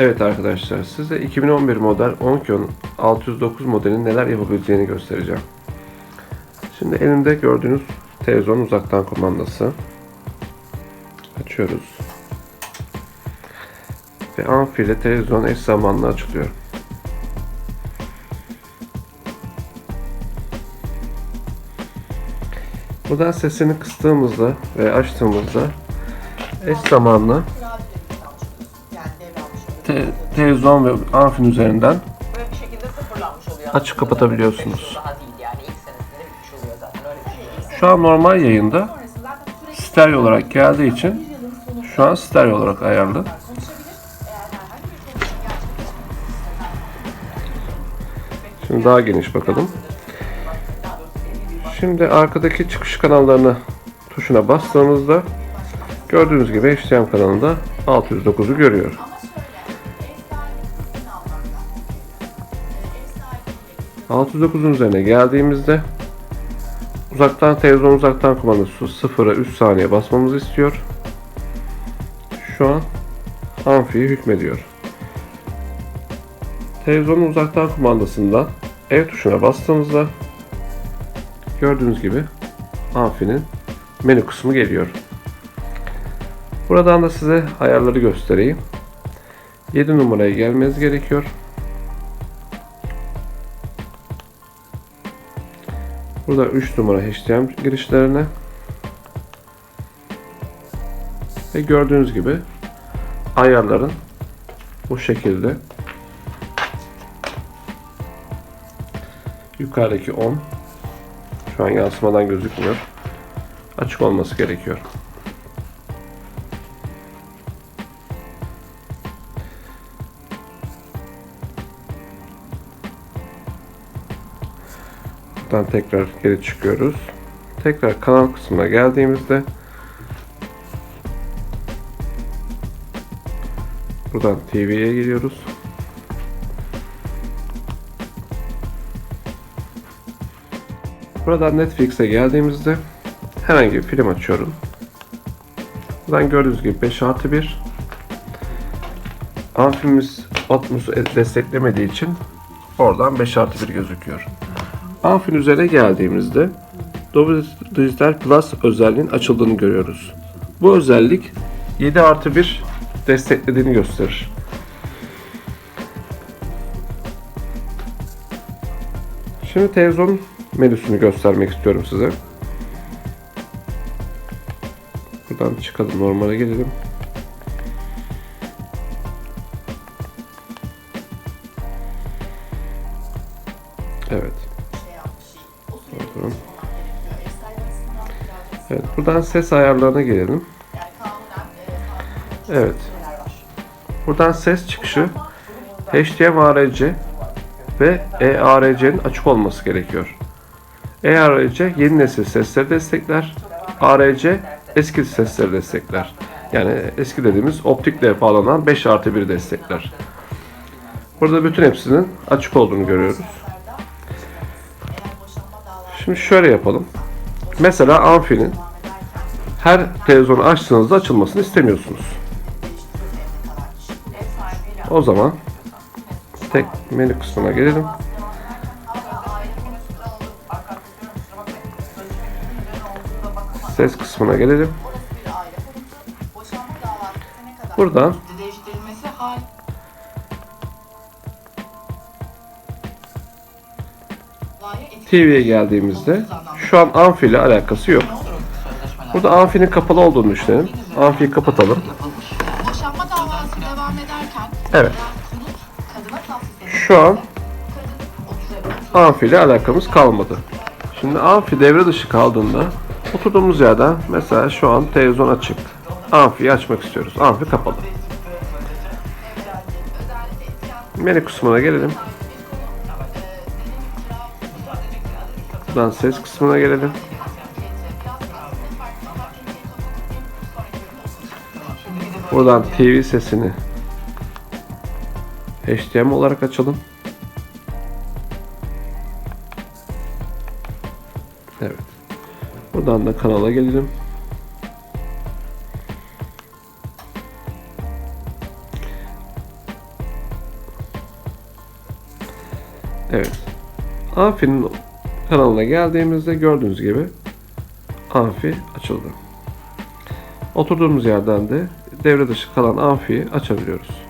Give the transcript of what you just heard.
Evet arkadaşlar size 2011 model Onkyo'nun 609 modelin neler yapabileceğini göstereceğim. Şimdi elimde gördüğünüz televizyon uzaktan kumandası. Açıyoruz. Ve amfi ile televizyon eş zamanlı açılıyor. Buradan sesini kıstığımızda ve açtığımızda eş zamanlı. Te- televizyon ve amfin üzerinden Böyle bir şekilde sıfırlanmış oluyor. Açık aslında. kapatabiliyorsunuz. Daha değil yani ilk senesinde bitmiş oluyor zaten öyle bir şey. Şu an normal yayında stereo olarak geldiği için şu an stereo olarak ayarlı. Şimdi daha geniş bakalım. Şimdi arkadaki çıkış kanallarını tuşuna bastığımızda gördüğünüz gibi HDM kanalında 609'u görüyor. 609'un üzerine geldiğimizde uzaktan televizyon uzaktan kumandası 0'a 3 saniye basmamızı istiyor. Şu an amfiye hükmediyor. Televizyonun uzaktan kumandasından ev tuşuna bastığımızda gördüğünüz gibi amfinin menü kısmı geliyor. Buradan da size ayarları göstereyim. 7 numaraya gelmeniz gerekiyor. Burada 3 numara HDMI girişlerine. Ve gördüğünüz gibi ayarların bu şekilde. Yukarıdaki 10 şu an yansımadan gözükmüyor. Açık olması gerekiyor. Buradan tekrar geri çıkıyoruz. Tekrar kanal kısmına geldiğimizde buradan TV'ye giriyoruz. Buradan Netflix'e geldiğimizde herhangi bir film açıyorum. Buradan gördüğünüz gibi 5 artı 1 Amfimiz Atmos'u desteklemediği için oradan 5 artı 1 gözüküyor. Amfin üzerine geldiğimizde Digital Plus özelliğinin açıldığını görüyoruz. Bu özellik 7 artı 1 desteklediğini gösterir. Şimdi televizyon menüsünü göstermek istiyorum size. Buradan çıkalım normale gelelim. Birazcık Evet, buradan ses ayarlarına gelelim. Evet. Buradan ses çıkışı HDMI ve eARC'nin açık olması gerekiyor. eARC yeni nesil sesleri destekler. ARC eski sesleri destekler. Yani eski dediğimiz optikle bağlanan 5 artı 1 destekler. Burada bütün hepsinin açık olduğunu görüyoruz. Şimdi şöyle yapalım. Mesela amfinin her televizyonu açtığınızda açılmasını istemiyorsunuz. O zaman tek menü kısmına gelelim. hala aile konusunda olur. TV'ye geldiğimizde şu an amfi ile alakası yok. Burada amfinin kapalı olduğunu düşünelim. Amfiyi kapatalım. Evet. Şu an amfi ile alakamız kalmadı. Şimdi amfi devre dışı kaldığında oturduğumuz yerden mesela şu an televizyon açık. Amfiyi açmak istiyoruz. Amfi kapalı. Menü kısmına gelelim. Buradan ses kısmına gelelim. Buradan TV sesini HDMI olarak açalım. Evet. Buradan da kanala gelelim. Evet. Afinin kanalına geldiğimizde gördüğünüz gibi amfi açıldı. Oturduğumuz yerden de devre dışı kalan amfiyi açabiliyoruz.